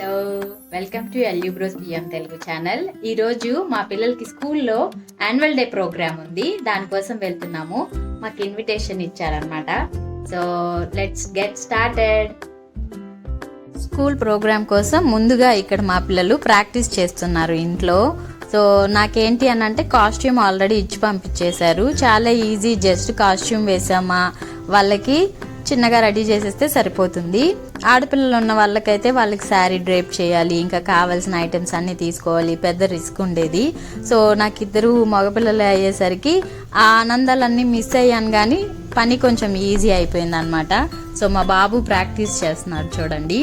Hello welcome to ఎల్యూ bros బిఎం Telugu channel. ఈరోజు మా పిల్లలకి స్కూల్లో యాన్యువల్ డే ప్రోగ్రామ్ ఉంది. దానికోసం వెళ్తున్నాము. మాకు ఇన్విటేషన్ ఇచ్చారనమాట so let's get started school program కోసం ముందుగా ఇక్కడ మా పిల్లలు ప్రాక్టీస్ చేస్తున్నారు ఇంట్లో. సో నాకేంటి అని అంటే కాస్ట్యూమ్ ఆల్రెడీ ఇచ్చి పంపించేశారు. చాలా ఈజీ జస్ట్ కాస్ట్యూమ్ వేసామా? వాళ్ళకి చిన్నగా రెడీ చేసేస్తే సరిపోతుంది. ఆడపిల్లలు ఉన్న వాళ్ళకైతే వాళ్ళకి శారీ డ్రేప్ చేయాలి ఇంకా కావాల్సిన ఐటమ్స్ అన్నీ తీసుకోవాలి పెద్ద రిస్క్ ఉండేది. సో నాకు ఇద్దరు మగపిల్లలు అయ్యేసరికి ఆ ఆనందాలన్నీ మిస్ అయ్యాను కానీ పని కొంచెం ఈజీ అయిపోయింది అనమాట సో మా బాబు ప్రాక్టీస్ చేస్తున్నారు చూడండి.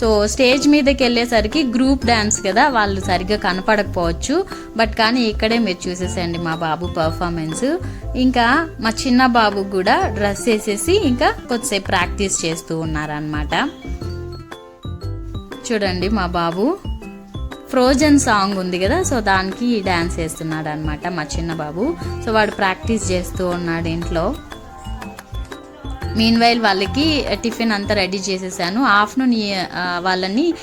సో స్టేజ్ మీదకి వెళ్ళేసరికి గ్రూప్ డ్యాన్స్ కదా వాళ్ళు సరిగ్గా కనపడకపోవచ్చు. బట్ కానీ ఇక్కడే మీరు చూసేసేయండి మా బాబు పర్ఫార్మెన్స్ ఇంకా మా చిన్న బాబు కూడా డ్రెస్ వేసేసి ఇంకా కొద్దిసేపు ప్రాక్టీస్ చేస్తూ ఉన్నారనమాట చూడండి మా బాబు. ఫ్రోజన్ సాంగ్ ఉంది కదా సో దానికి డ్యాన్స్ వేస్తున్నాడు అనమాట మా చిన్న బాబు. సో వాడు ప్రాక్టీస్ చేస్తూ ఉన్నాడు ఇంట్లో. మీన్వైల్ వాళ్ళకి uh, టిఫిన్ అంతా రెడీ చేసేసాను. ఆఫ్టర్నూన్ uh, వాళ్ళని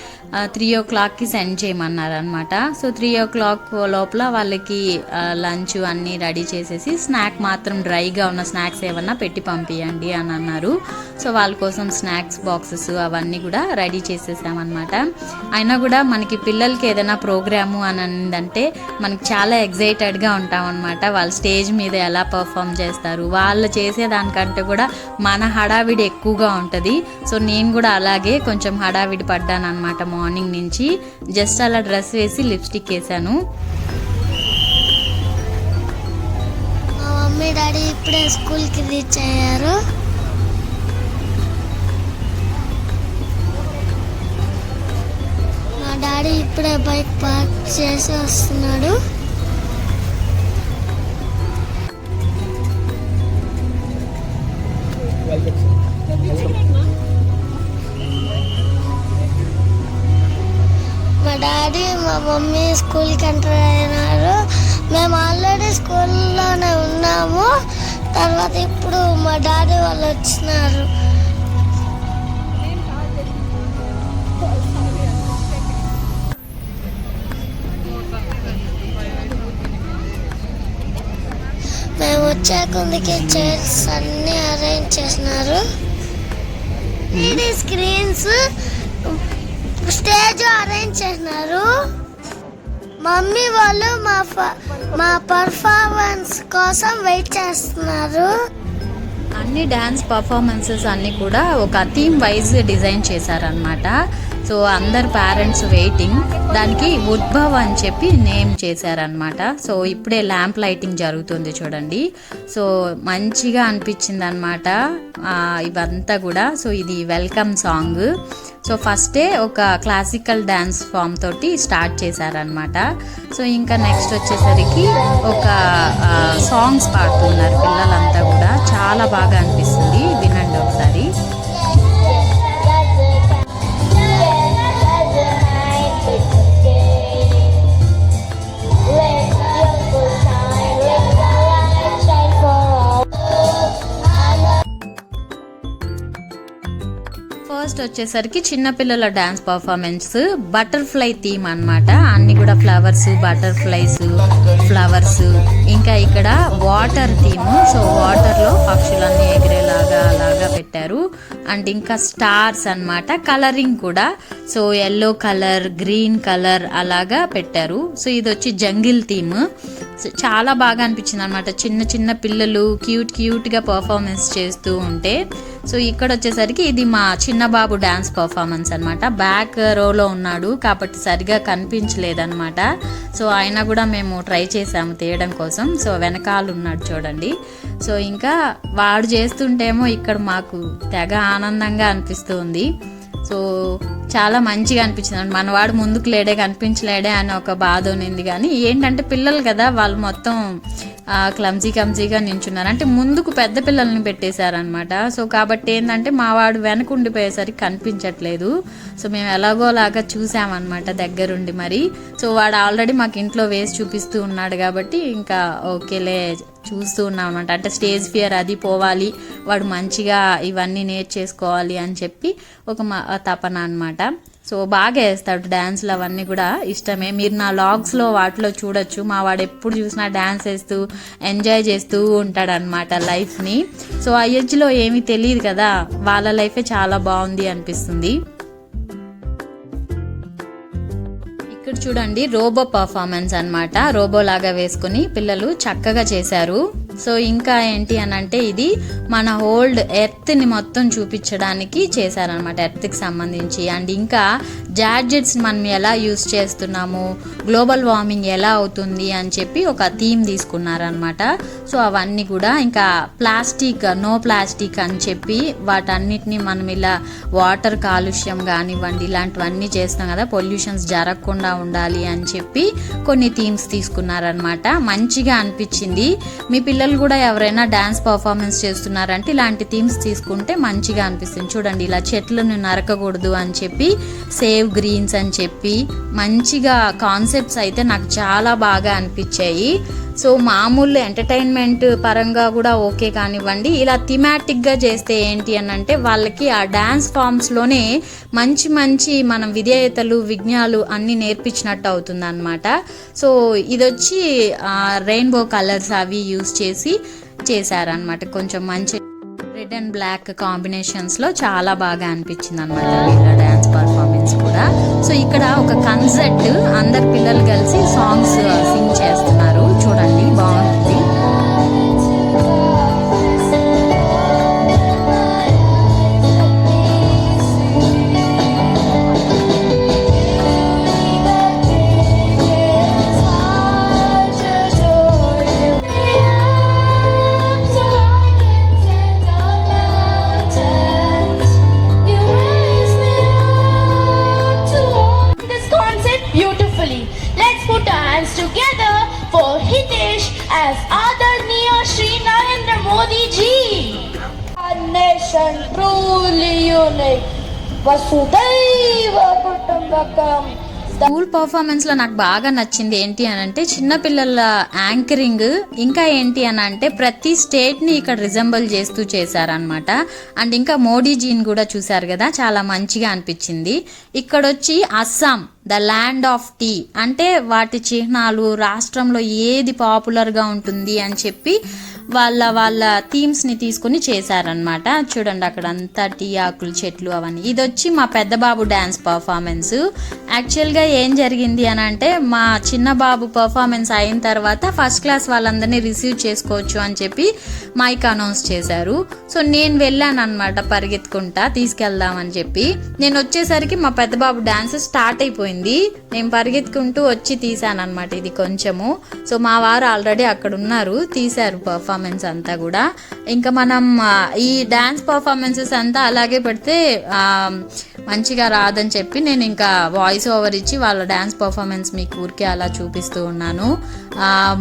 త్రీ ఓ క్లాక్కి సెండ్ చేయమన్నారు అనమాట సో త్రీ ఓ క్లాక్ లోపల వాళ్ళకి లంచ్ అన్నీ రెడీ చేసేసి స్నాక్ మాత్రం డ్రైగా ఉన్న స్నాక్స్ ఏమన్నా పెట్టి పంపించండి అని అన్నారు. సో వాళ్ళ కోసం స్నాక్స్ బాక్సెస్ అవన్నీ కూడా రెడీ చేసేసామన్నమాట. అయినా కూడా మనకి పిల్లలకి ఏదైనా ప్రోగ్రాము అని అందంటే మనకి చాలా ఎగ్జైటెడ్గా ఉంటామన్నమాట. వాళ్ళ వాళ్ళు స్టేజ్ మీద ఎలా పర్ఫామ్ చేస్తారు. వాళ్ళు చేసేదానికంటే కూడా మన హడావిడి ఎక్కువగా ఉంటుంది. సో నేను కూడా అలాగే కొంచెం హడావిడి పడ్డాను అనమాట మార్నింగ్ నుంచి జస్ట్ అలా డ్రెస్ వేసి లిప్స్టిక్ వేసాను మా మమ్మీ డాడీ ఇప్పుడే స్కూల్కి రీచ్ అయ్యారు. మా డాడీ ఇప్పుడే బైక్ పార్క్ చేసి వస్తున్నాడు. డాడీ మా మమ్మీ స్కూల్కి ఎంటర్ అయినారు. మేము ఆల్రెడీ స్కూల్లోనే ఉన్నాము. తర్వాత ఇప్పుడు మా డాడీ వాళ్ళు వచ్చినారు. మేము వచ్చే కొందికి చైర్స్ అన్ని అరేంజ్ చేసినారు. స్క్రీన్స్. స్టేజ్ అరేంజ్ చేసినారు. మమ్మీ వాళ్ళు మా ఫ- మా పర్ఫార్మెన్స్ కోసం వెయిట్ చేస్తున్నారు. అన్ని డ్యాన్స్ పర్ఫార్మెన్సెస్ అన్నీ కూడా ఒక థీమ్ వైజ్ డిజైన్ చేశారనమాట సో అందరు పేరెంట్స్ వెయిటింగ్ దానికి ఉద్భవ్ అని చెప్పి నేమ్ చేశారనమాట సో ఇప్పుడే ల్యాంప్ లైటింగ్ జరుగుతుంది చూడండి. సో మంచిగా అనిపించింది అనమాట ఇవంతా కూడా. సో ఇది వెల్కమ్ సాంగ్ సో ఫస్టే ఒక క్లాసికల్ డ్యాన్స్ ఫామ్ తోటి స్టార్ట్ చేశారనమాట సో ఇంకా నెక్స్ట్ వచ్చేసరికి ఒక సాంగ్స్ పాడుతున్నారు పిల్లలంతా కూడా. చాలా బాగా అనిపిస్తుంది. నెక్స్ట్ వచ్చేసరికి చిన్నపిల్లల డాన్స్ పర్ఫార్మెన్స్ బటర్ఫ్లై థీమ్ అన్నమాట. అన్ని కూడా ఫ్లవర్స్ బటర్ఫ్లైస్ ఫ్లవర్స్. ఇంకా ఇక్కడ వాటర్ థీమ్. సో వాటర్లో పక్షులన్నీ ఎగిరేలాగా అలాగా పెట్టారు. అండ్ ఇంకా స్టార్స్ అన్నమాట. కలరింగ్ కూడా. So yellow colour green colour అలాగా పెట్టారు. సో ఇది వచ్చి జంగిల్ థీమ్. చాలా బాగా అనిపించింది అనమాట చిన్న చిన్న పిల్లలు క్యూట్ క్యూట్గా పర్ఫార్మెన్స్ చేస్తూ ఉంటే. సో ఇక్కడ వచ్చేసరికి ఇది మా చిన్న బాబు డ్యాన్స్ పర్ఫార్మెన్స్ అనమాట బ్యాక్ రోలో ఉన్నాడు కాబట్టి సరిగా కనిపించలేదనమాట సో అయినా కూడా మేము ట్రై చేసాము తీయడం కోసం. సో వెనకాల ఉన్నాడు చూడండి. సో ఇంకా వాడు చేస్తుంటేమో ఇక్కడ మాకు తెగ ఆనందంగా అనిపిస్తూ ఉంది. సో చాలా మంచిగా అనిపించింది. మనవాడు ముందుకు లేడే కనిపించలేడే అని ఒక బాధ ఉన్నింది కానీ ఏంటంటే పిల్లలు కదా వాళ్ళు మొత్తం క్లమ్జీ క్లమ్జీగా నించున్నారు. అంటే ముందుకు పెద్ద పిల్లల్ని పెట్టేశారనమాట సో కాబట్టి ఏంటంటే మా వాడు వెనక ఉండిపోయేసరికి కనిపించట్లేదు. సో మేము ఎలాగోలాగా చూసామన్నమాట దగ్గరుండి మరి. సో వాడు ఆల్రెడీ మాకు ఇంట్లో వేసి చూపిస్తూ ఉన్నాడు కాబట్టి ఇంకా ఓకేలే చూస్తూ ఉన్నాం అనమాట అంటే స్టేజ్ ఫియర్ అది పోవాలి వాడు మంచిగా ఇవన్నీ నేర్చేసుకోవాలి అని చెప్పి ఒక మా తపన అనమాట సో బాగా వేస్తాడు డ్యాన్స్లు అవన్నీ కూడా ఇష్టమే. మీరు నా లాగ్స్లో వాటిలో చూడొచ్చు. మా వాడు ఎప్పుడు చూసినా డ్యాన్స్ వేస్తూ ఎంజాయ్ చేస్తూ ఉంటాడు అనమాట లైఫ్ని. సో ఆ ఏజ్లో ఏమీ తెలియదు కదా. వాళ్ళ లైఫే చాలా బాగుంది అనిపిస్తుంది. ఇక్కడ చూడండి రోబో పర్ఫార్మెన్స్ అన్నమాట. రోబో లాగా వేసుకుని పిల్లలు చక్కగా చేశారు. సో ఇంకా ఏంటి అని అంటే ఇది మన ఓల్డ్ ఎర్త్ని మొత్తం చూపించడానికి చేశారనమాట ఎర్త్కి సంబంధించి. అండ్ ఇంకా జాడ్జెట్స్ మనం ఎలా యూస్ చేస్తున్నాము గ్లోబల్ వార్మింగ్ ఎలా అవుతుంది అని చెప్పి ఒక థీమ్ తీసుకున్నారనమాట సో అవన్నీ కూడా ఇంకా ప్లాస్టిక్ నో ప్లాస్టిక్ అని చెప్పి వాటన్నిటిని మనం ఇలా వాటర్ కాలుష్యం కానివ్వండి ఇలాంటివన్నీ చేస్తాం కదా పొల్యూషన్స్ జరగకుండా ఉండాలి అని చెప్పి కొన్ని థీమ్స్ తీసుకున్నారనమాట మంచిగా అనిపించింది. మీ పిల్లలు కూడా ఎవరైనా డ్యాన్స్ పర్ఫార్మెన్స్ చేస్తున్నారంటే ఇలాంటి థీమ్స్ తీసుకుంటే మంచిగా అనిపిస్తుంది. చూడండి ఇలా చెట్లను నరకకూడదు అని చెప్పి సేవ్ గ్రీన్స్ అని చెప్పి మంచిగా కాన్సెప్ట్స్ అయితే నాకు చాలా బాగా అనిపించాయి. సో మామూలు ఎంటర్టైన్మెంట్ పరంగా కూడా ఓకే కానివ్వండి. ఇలా థిమాటిక్గా చేస్తే ఏంటి అని అంటే వాళ్ళకి ఆ డ్యాన్స్ ఫామ్స్లోనే మంచి మంచి మనం విధేయతలు విజ్ఞాలు అన్నీ నేర్పించినట్టు అవుతుందన్నమాట. సో ఇది వచ్చి రెయిన్బో కలర్స్ అవి యూస్ చేసి చేశారనమాట కొంచెం మంచి రెడ్ అండ్ బ్లాక్ కాంబినేషన్స్లో చాలా బాగా అనిపించింది అనమాట వీళ్ళ డ్యాన్స్ పర్ఫార్మెన్స్ కూడా. సో ఇక్కడ ఒక కన్సర్ట్ అందరు పిల్లలు కలిసి సాంగ్స్ సింగ్ చేస్తున్నారు. చూడండి స్కూల్ పర్ఫార్మెన్స్లో నాకు బాగా నచ్చింది ఏంటి అని అంటే చిన్నపిల్లల యాంకరింగ్ ఇంకా ఏంటి అని అంటే ప్రతి స్టేట్ని ఇక్కడ రిజంబుల్ చేస్తూ చేశారనమాట అండ్ ఇంకా మోడీజీని కూడా చూశారు కదా చాలా మంచిగా అనిపించింది. ఇక్కడ వచ్చి Assam the land of tea అంటే వాటి చిహ్నాలు రాష్ట్రంలో ఏది పాపులర్గా ఉంటుంది అని చెప్పి వాళ్ళ వాళ్ళ థీమ్స్ని తీసుకుని చేశారనమాట చూడండి అక్కడ అంతా టీ ఆకులు చెట్లు అవన్నీ. ఇది వచ్చి మా పెద్ద బాబు డ్యాన్స్ పర్ఫార్మెన్స్ యాక్చువల్గా ఏం జరిగింది అని అంటే మా చిన్న బాబు పర్ఫార్మెన్స్ అయిన తర్వాత ఫస్ట్ క్లాస్ వాళ్ళందరినీ రిసీవ్ చేసుకోవచ్చు అని చెప్పి మైక్ అనౌన్స్ చేశారు. సో నేను వెళ్ళాను అనమాట పరిగెత్తుకుంటా తీసుకెళ్దామని చెప్పి. నేను వచ్చేసరికి మా పెద్ద బాబు డ్యాన్స్ స్టార్ట్ అయిపోయింది. నేను పరిగెత్తుకుంటూ వచ్చి తీసాను అనమాట ఇది కొంచెము. సో మా వారు ఆల్రెడీ అక్కడ ఉన్నారు తీశారు పర్ఫార్మెన్స్ అంతా కూడా. ఇంకా మనం ఈ డ్యాన్స్ పర్ఫార్మెన్సెస్ అంతా అలాగే పెడితే మంచిగా రాదని చెప్పి నేను ఇంకా వాయిస్ ఓవర్ ఇచ్చి వాళ్ళ డ్యాన్స్ పర్ఫార్మెన్స్ మీకు ఊరికే అలా చూపిస్తూ ఉన్నాను.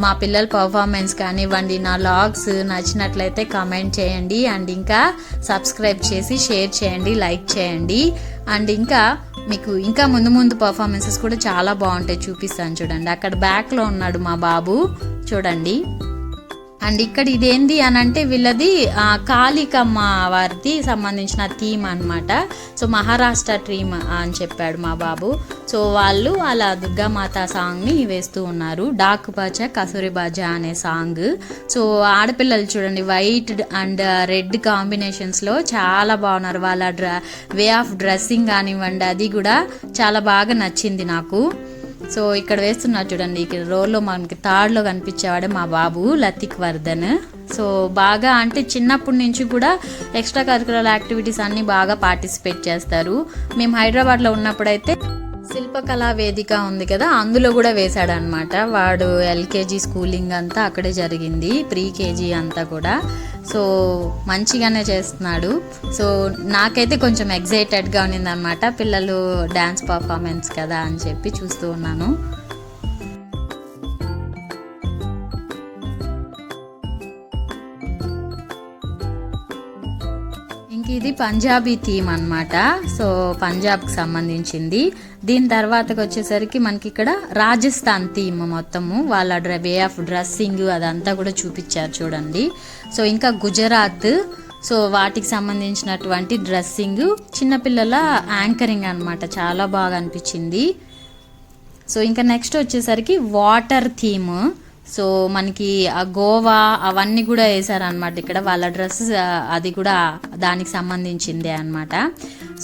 మా పిల్లల పర్ఫార్మెన్స్ కానివ్వండి నా లాగ్స్ నచ్చినట్లయితే కమెంట్ చేయండి. అండ్ ఇంకా సబ్స్క్రైబ్ చేసి షేర్ చేయండి లైక్ చేయండి. అండ్ ఇంకా మీకు ఇంకా ముందు ముందు పర్ఫార్మెన్సెస్ కూడా చాలా బాగుంటాయి చూపిస్తాను చూడండి. అక్కడ బ్యాక్లో ఉన్నాడు మా బాబు. చూడండి. అండ్ ఇక్కడ ఇదేంది అని అంటే వీళ్ళది కాళికమ్మ వారిది సంబంధించిన థీమ్ అనమాట సో మహారాష్ట్ర థీమ్ అని చెప్పాడు మా బాబు. సో వాళ్ళు అలా దుర్గామాత సాంగ్ని వేస్తూ ఉన్నారు. డాక్ బాజా కసూరి బాజా అనే సాంగ్. సో ఆడపిల్లలు చూడండి వైట్ అండ్ రెడ్ కాంబినేషన్స్లో చాలా బాగున్నారు. వాళ్ళ డ్ర వే ఆఫ్ డ్రెస్సింగ్ కానివ్వండి అది కూడా చాలా బాగా నచ్చింది నాకు. సో ఇక్కడ వేస్తున్నారు చూడండి ఇక్కడ రోల్లో మనకి థర్డ్లో కనిపించేవాడే మా బాబు లతిక్ వర్ధన్. సో బాగా అంటే చిన్నప్పటి నుంచి కూడా ఎక్స్ట్రా కరికులర్ యాక్టివిటీస్ అన్నీ బాగా పార్టిసిపేట్ చేస్తారు. మేము హైదరాబాద్లో ఉన్నప్పుడైతే శిల్పకళా వేదిక ఉంది కదా అందులో కూడా వేశాడనమాట వాడు ఎల్కేజీ స్కూలింగ్ అంతా అక్కడే జరిగింది ప్రీ కేజీ అంతా కూడా. సో మంచిగానే చేస్తున్నాడు. సో నాకైతే కొంచెం ఎగ్జైటెడ్గా ఉన్నింది అనమాట పిల్లలు డ్యాన్స్ పర్ఫార్మెన్స్ కదా అని చెప్పి చూస్తూ ఉన్నాను. పంజాబీ థీమ్ అనమాట సో పంజాబ్కి సంబంధించింది. దీని తర్వాతకి వచ్చేసరికి మనకి ఇక్కడ రాజస్థాన్ థీమ్ మొత్తము వాళ్ళ డ్ర వే ఆఫ్ డ్రెస్సింగ్ అదంతా కూడా చూపించారు చూడండి. సో ఇంకా గుజరాత్ సో వాటికి సంబంధించినటువంటి డ్రెస్సింగ్ చిన్నపిల్లల యాంకరింగ్ అన్నమాట. చాలా బాగా అనిపించింది. సో ఇంకా నెక్స్ట్ వచ్చేసరికి వాటర్ థీమ్. సో మనకి ఆ గోవా అవన్నీ కూడా వేసారనమాట ఇక్కడ. వాళ్ళ డ్రెస్ అది కూడా దానికి సంబంధించిందే అన్నమాట.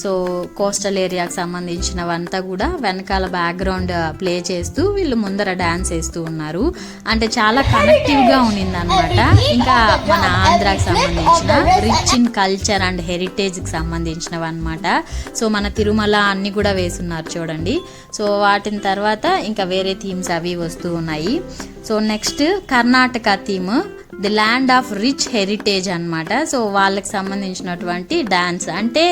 సో కోస్టల్ ఏరియాకి సంబంధించినవంతా కూడా వెనకాల బ్యాక్గ్రౌండ్ ప్లే చేస్తూ వీళ్ళు ముందర డ్యాన్స్ వేస్తూ ఉన్నారు. అంటే చాలా కనెక్టివ్గా ఉన్నిందనమాట ఇంకా మన ఆంధ్రాకి సంబంధించిన రిచ్ ఇన్ కల్చర్ అండ్ హెరిటేజ్కి సంబంధించినవి అనమాట సో మన తిరుమల అన్ని కూడా వేసున్నారు చూడండి. సో వాటిని తర్వాత ఇంకా వేరే థీమ్స్ అవి వస్తూ ఉన్నాయి. So next Karnataka theme the land of rich heritage అనమాట సో వాళ్ళకి సంబంధించినటువంటి డ్యాన్స్ అంటే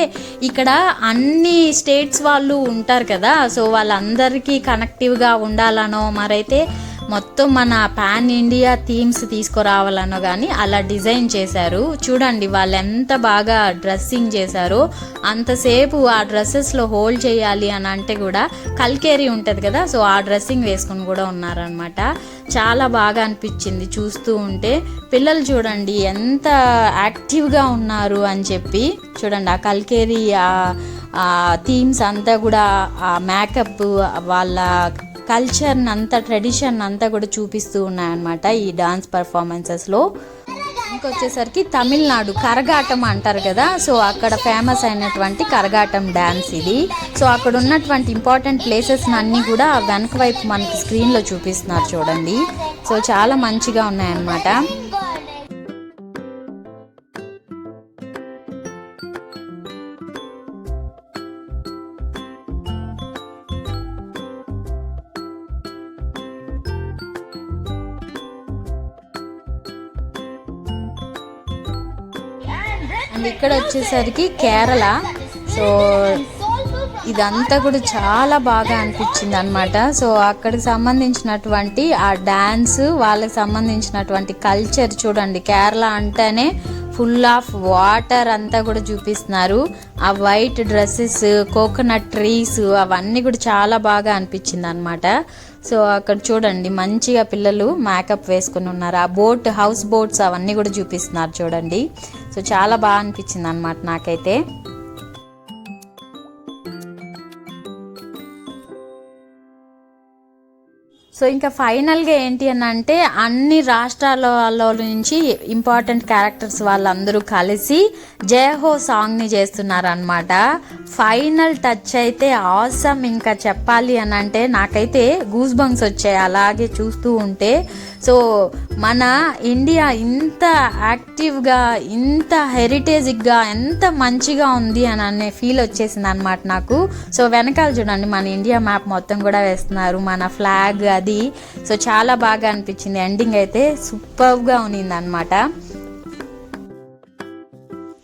ఇక్కడ అన్ని స్టేట్స్ వాళ్ళు ఉంటారు కదా. సో వాళ్ళందరికీ కనెక్టివ్గా ఉండాలనో మరైతే మొత్తం మన పాన్ ఇండియా థీమ్స్ తీసుకురావాలనో కానీ అలా డిజైన్ చేశారు. చూడండి వాళ్ళు ఎంత బాగా డ్రెస్సింగ్ చేశారో. అంతసేపు ఆ డ్రెస్సెస్లో హోల్డ్ చేయాలి అని అంటే కూడా కల్కేరీ ఉంటుంది కదా సో ఆ డ్రెస్సింగ్ వేసుకుని కూడా ఉన్నారనమాట చాలా బాగా అనిపించింది చూస్తూ ఉంటే. పిల్లలు చూడండి ఎంత యాక్టివ్గా ఉన్నారు అని చెప్పి. చూడండి ఆ కల్కేరీ ఆ థీమ్స్ అంతా కూడా ఆ మేకప్ వాళ్ళ కల్చర్ని అంతా ట్రెడిషన్ అంతా కూడా చూపిస్తూ ఉన్నాయన్నమాట ఈ డాన్స్ పర్ఫార్మెన్సెస్లో ఇంకొచ్చేసరికి తమిళనాడు కరగాటం అంటారు కదా సో అక్కడ ఫేమస్ అయినటువంటి కరగాటం డ్యాన్స్ ఇది. సో అక్కడ ఉన్నటువంటి ఇంపార్టెంట్ ప్లేసెస్ అన్నీ కూడా వెనక వైపు మనకి స్క్రీన్లో చూపిస్తున్నారు చూడండి. సో చాలా మంచిగా ఉన్నాయన్నమాట. ఇక్కడ వచ్చేసరికి కేరళ. సో ఇదంతా కూడా చాలా బాగా అనిపించింది అనమాట సో అక్కడికి సంబంధించినటువంటి ఆ డ్యాన్స్ వాళ్ళకి సంబంధించినటువంటి కల్చర్ చూడండి. కేరళ అంటేనే ఫుల్ ఆఫ్ వాటర్ అంతా కూడా చూపిస్తున్నారు. ఆ వైట్ డ్రెస్సెస్ కోకోనట్ ట్రీస్ అవన్నీ కూడా చాలా బాగా అనిపించింది అనమాట సో అక్కడ చూడండి మంచిగా పిల్లలు మేకప్ వేసుకుని ఉన్నారు. ఆ బోట్ హౌస్ బోట్స్ అవన్నీ కూడా చూపిస్తున్నారు చూడండి. సో చాలా బాగా అనిపించింది అనమాట నాకైతే. సో ఇంకా ఫైనల్గా ఏంటి అని అంటే అన్ని రాష్ట్రాల నుంచి ఇంపార్టెంట్ క్యారెక్టర్స్ వాళ్ళందరూ కలిసి జయహో సాంగ్ని చేస్తున్నారనమాట ఫైనల్ టచ్ అయితే ఆసమ్ ఇంకా చెప్పాలి అని అంటే నాకైతే గూస్ బంగ్స్ వచ్చాయి. అలాగే చూస్తూ ఉంటే సో మన ఇండియా ఇంత యాక్టివ్గా ఇంత హెరిటేజిక్గా ఎంత మంచిగా ఉంది అని అనే ఫీల్ వచ్చేసింది అనమాట నాకు. సో వెనకాల చూడండి మన ఇండియా మ్యాప్ మొత్తం కూడా వేస్తున్నారు. మన ఫ్లాగ్ అది. సో చాలా బాగా అనిపించింది. ఎండింగ్ అయితే సూపర్గా ఉన్నింది అనమాట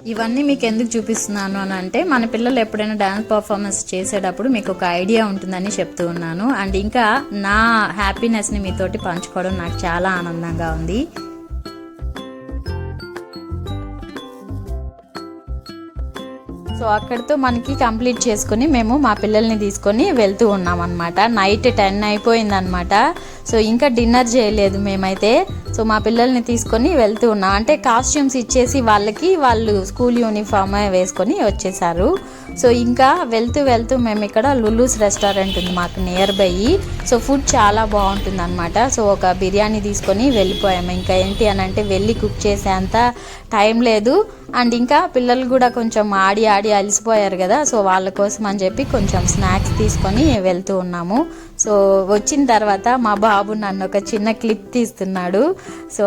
ఇవన్నీ మీకు ఎందుకు చూపిస్తున్నాను అని అంటే మన పిల్లలు ఎప్పుడైనా డ్యాన్స్ పర్ఫార్మెన్స్ చేసేటప్పుడు మీకు ఒక ఐడియా ఉంటుందని చెప్తూ ఉన్నాను. అండ్ ఇంకా నా హ్యాపీనెస్ని మీతోటి పంచుకోవడం నాకు చాలా ఆనందంగా ఉంది. సో అక్కడితో మనకి కంప్లీట్ చేసుకుని మేము మా పిల్లల్ని తీసుకొని వెళ్తూ ఉన్నాం అనమాట నైట్ టెన్ అయిపోయిందనమాట సో ఇంకా డిన్నర్ చేయలేదు మేమైతే. సో మా పిల్లల్ని తీసుకొని వెళ్తూ ఉన్నాం. అంటే కాస్ట్యూమ్స్ ఇచ్చేసి వాళ్ళకి వాళ్ళు స్కూల్ యూనిఫామ్ వేసుకొని వచ్చేసారు. సో ఇంకా వెళ్తూ వెళ్తూ మేము ఇక్కడ లుల్లూస్ రెస్టారెంట్ ఉంది మాకు నియర్ బై సో ఫుడ్ చాలా బాగుంటుంది అనమాట సో ఒక బిర్యానీ తీసుకొని వెళ్ళిపోయాము. ఇంకా ఏంటి అని అంటే వెళ్ళి కుక్ చేసేంత టైం లేదు. అండ్ ఇంకా పిల్లలు కూడా కొంచెం ఆడి ఆడి అలసిపోయారు కదా. సో వాళ్ళ కోసం అని చెప్పి కొంచెం స్నాక్స్ తీసుకొని వెళ్తూ ఉన్నాము. సో వచ్చిన తర్వాత మా బాబు నన్ను ఒక చిన్న క్లిప్ తీస్తున్నాడు. సో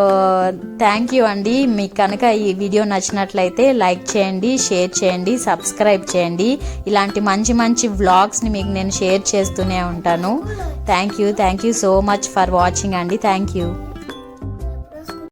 థ్యాంక్ యూ అండి. మీకు కనుక ఈ వీడియో నచ్చినట్లయితే లైక్ చేయండి షేర్ చేయండి సబ్స్క్రైబ్ చేయండి. ఇలాంటి మంచి మంచి వ్లాగ్స్ని మీకు నేను షేర్ చేస్తూనే ఉంటాను. Thank you. Thank you so much for watching అండి. Thank you.